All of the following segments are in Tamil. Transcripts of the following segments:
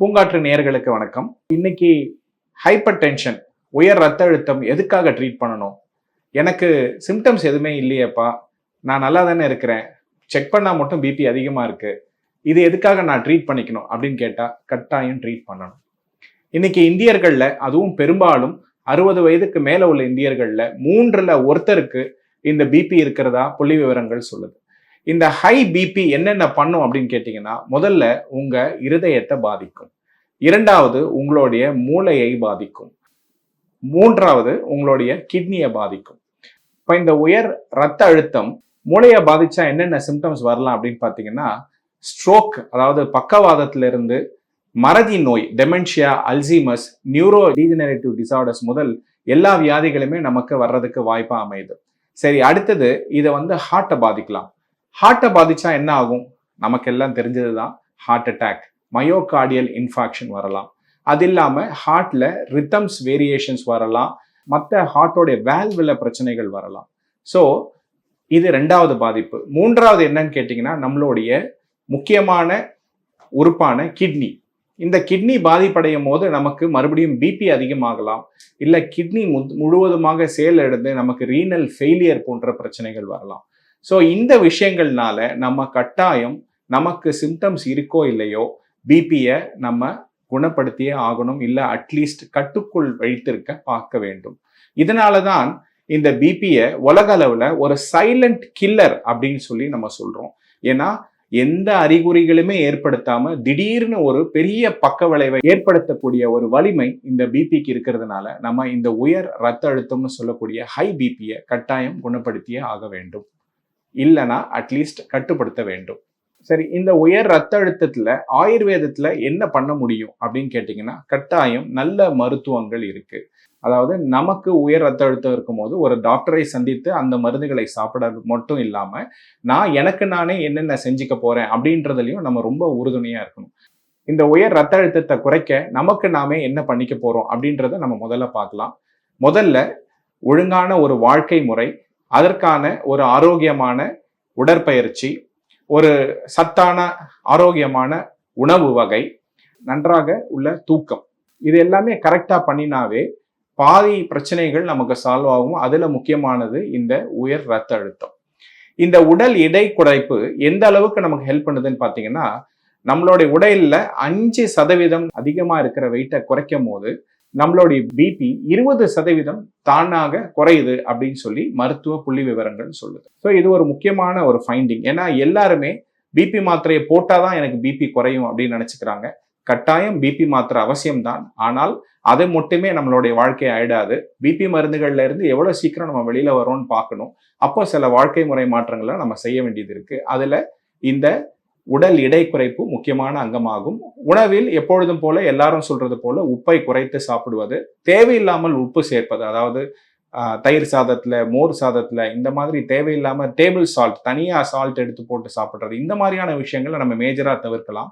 பூங்காற்று நேர்களுக்கு வணக்கம். இன்னைக்கு ஹைப்பர் டென்ஷன் உயர் ரத்த அழுத்தம் எதுக்காக ட்ரீட் பண்ணணும்? எனக்கு சிம்டம்ஸ் எதுவுமே இல்லையேப்பா. நான் நல்லா தானே இருக்கிறேன். செக் பண்ணால் மட்டும் பிபி அதிகமாக இருக்கு. இது எதுக்காக நான் ட்ரீட் பண்ணிக்கணும் அப்படின்னு கேட்டால் கட்டாயம் ட்ரீட் பண்ணணும். இன்னைக்கு இந்தியர்களில் அதுவும் பெரும்பாலும் அறுபது வயதுக்கு மேலே உள்ள இந்தியர்களில் மூன்றில் ஒருத்தருக்கு இந்த பிபி இருக்கிறதா? புள்ளி விவரங்கள் சொல்லுது. இந்த ஹை பிபி என்னென்ன பண்ணும் அப்படின்னு கேட்டிங்கன்னா முதல்ல உங்கள் இருதயத்தை பாதிக்கும். இரண்டாவது உங்களுடைய மூளையை பாதிக்கும். மூன்றாவது உங்களுடைய கிட்னியை பாதிக்கும். இப்போ இந்த உயர் ரத்த அழுத்தம் மூளையை பாதிச்சா என்னென்ன சிம்டம்ஸ் வரலாம் அப்படின்னு பார்த்தீங்கன்னா ஸ்ட்ரோக் அதாவது பக்கவாதத்திலிருந்து மறதி நோய் dementia Alzheimer's neuro degenerative disorders முதல் எல்லா வியாதிகளுமே நமக்கு வர்றதுக்கு வாய்ப்பாக அமையுது. சரி அடுத்தது இதை வந்து ஹார்ட்டை பாதிக்கலாம். ஹார்ட்டை பாதிச்சா என்ன ஆகும்? நமக்கு எல்லாம் தெரிஞ்சது தான் ஹார்ட் அட்டாக் மயோகார்டியல் இன்ஃபாக்ஷன் வரலாம். அது இல்லாமல் ஹார்ட்ல ரித்தம்ஸ் வேரியேஷன்ஸ் வரலாம். மற்ற ஹார்ட்டோடைய வேல்வில் பிரச்சனைகள் வரலாம். ஸோ இது ரெண்டாவது பாதிப்பு. மூன்றாவது என்னன்னு கேட்டிங்கன்னா நம்மளுடைய முக்கியமான உறுப்பான கிட்னி இந்த கிட்னி பாதிப்படையும் போது நமக்கு மறுபடியும் பிபி அதிகமாகலாம். இல்லை கிட்னி முழுவதுமாக செயலிழந்து நமக்கு ரீனல் ஃபெயிலியர் போன்ற பிரச்சனைகள் வரலாம். ஸோ இந்த விஷயங்கள்னால நம்ம கட்டாயம் நமக்கு சிம்டம்ஸ் இருக்கோ இல்லையோ பிபியை நம்ம குணப்படுத்தியே ஆகணும் இல்லை அட்லீஸ்ட் கட்டுக்குள் வைத்திருக்க பார்க்க வேண்டும். இதனால தான் இந்த பிபியை உலக அளவில் ஒரு சைலண்ட் கில்லர் அப்படின்னு சொல்லி நம்ம சொல்றோம். ஏன்னா எந்த அறிகுறிகளுமே ஏற்படுத்தாம திடீர்னு ஒரு பெரிய பக்க விளைவை ஏற்படுத்தக்கூடிய ஒரு வலிமை இந்த பிபிக்கு இருக்கிறதுனால நம்ம இந்த உயர் ரத்த அழுத்தம்னு சொல்லக்கூடிய ஹை பிபியை கட்டாயம் குணப்படுத்தியே ஆக வேண்டும். இல்லைனா அட்லீஸ்ட் கட்டுப்படுத்த வேண்டும். சரி இந்த உயர் ரத்த அழுத்தத்தில் ஆயுர்வேதத்தில் என்ன பண்ண முடியும் அப்படின்னு கேட்டிங்கன்னா கட்டாயம் நல்ல மருத்துவங்கள் இருக்குது அதாவது நமக்கு உயர் ரத்த அழுத்தம் இருக்கும்போது ஒரு டாக்டரை சந்தித்து அந்த மருந்துகளை சாப்பிட மட்டும் இல்லாமல் நான் எனக்கு நானே என்னென்ன செஞ்சுக்க போகிறேன் அப்படின்றதுலையும் நம்ம ரொம்ப உறுதுணையாக இருக்கணும். இந்த உயர் ரத்த அழுத்தத்தை குறைக்க நமக்கு நாமே என்ன பண்ணிக்க போகிறோம் அப்படின்றத நம்ம முதல்ல பார்க்கலாம். முதல்ல ஒழுங்கான ஒரு வாழ்க்கை முறை அதற்கான ஒரு ஆரோக்கியமான உடற்பயிற்சி ஒரு சத்தான ஆரோக்கியமான உணவு வகை நன்றாக உள்ள தூக்கம். இது எல்லாமே கரெக்டாக பண்ணினாவே பாதி பிரச்சனைகள் நமக்கு சால்வ் ஆகும். அதில் முக்கியமானது இந்த உயர் ரத்த அழுத்தம். இந்த உடல் இடை குறைப்பு எந்த அளவுக்கு நமக்கு ஹெல்ப் பண்ணுதுன்னு பார்த்தீங்கன்னா நம்மளுடைய உடலில் அஞ்சு சதவீதம் அதிகமாக இருக்கிற வெயிட்டை குறைக்கும் போது நம்மளுடைய பிபி இருபது சதவீதம் தானாக குறையுது அப்படின்னு சொல்லி மருத்துவ புள்ளி விவரங்கள் சொல்லுது. ஸோ இது ஒரு முக்கியமான ஒரு ஃபைண்டிங் ஏன்னா எல்லாருமே பிபி மாத்திரையை போட்டாதான் எனக்கு பிபி குறையும் அப்படின்னு நினைச்சுக்கிறாங்க. கட்டாயம் பிபி மாத்திரை அவசியம்தான். ஆனால் அதை மட்டுமே நம்மளுடைய வாழ்க்கை ஆயிடாது. பிபி மருந்துகள்ல இருந்து எவ்வளவு சீக்கிரம் நம்ம வெளியில வரோம்னு பார்க்கணும். அப்போ சில வாழ்க்கை முறை மாற்றங்களை நம்ம செய்ய வேண்டியது இருக்கு. அதுல இந்த உடல் எடை குறைப்பு முக்கியமான அங்கமாகும். உணவில் எப்பொழுதும் போல எல்லாரும் சொல்றது போல உப்பை குறைத்து சாப்பிடுவது தேவையில்லாமல் உப்பு சேர்ப்பது அதாவது தயிர் சாதத்துல மோர் சாதத்துல இந்த மாதிரி தேவையில்லாம டேபிள் சால்ட் தனியா சால்ட் எடுத்து போட்டு சாப்பிட்றது இந்த மாதிரியான விஷயங்களை நம்ம மேஜரா தவிர்க்கலாம்.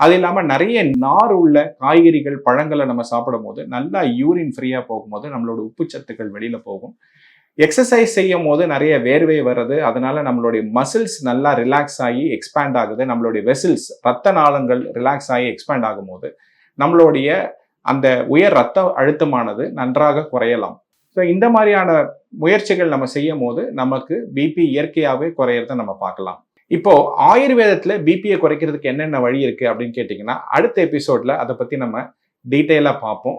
அது இல்லாமல் நிறைய நார் உள்ள காய்கறிகள் பழங்களை நம்ம சாப்பிடும் போது நல்லா யூரின் ஃப்ரீயாக போகும்போது நம்மளோட உப்புச்சத்துக்கள் வெளியில் போகும். எக்ஸசைஸ் செய்யும் போது நிறைய வேர்வை வருது அதனால நம்மளுடைய மசில்ஸ் நல்லா ரிலாக்ஸ் ஆகி எக்ஸ்பேண்ட் ஆகுது. நம்மளுடைய வெசில்ஸ் ரத்த நாளங்கள் ரிலாக்ஸ் ஆகி எக்ஸ்பேண்ட் ஆகும் போது நம்மளுடைய அந்த உயர் ரத்த அழுத்தமானது நன்றாக குறையலாம். ஸோ இந்த மாதிரியான முயற்சிகள் நம்ம செய்யும் போது நமக்கு பிபி இயற்கையாகவே குறையிறத நம்ம பார்க்கலாம். இப்போ ஆயுர்வேதத்தில் பிபியை குறைக்கிறதுக்கு என்னென்ன வழி இருக்கு அப்படின்னு கேட்டிங்கன்னா அடுத்த எபிசோட்ல அதை பத்தி நம்ம டீட்டெயிலாக பார்ப்போம்.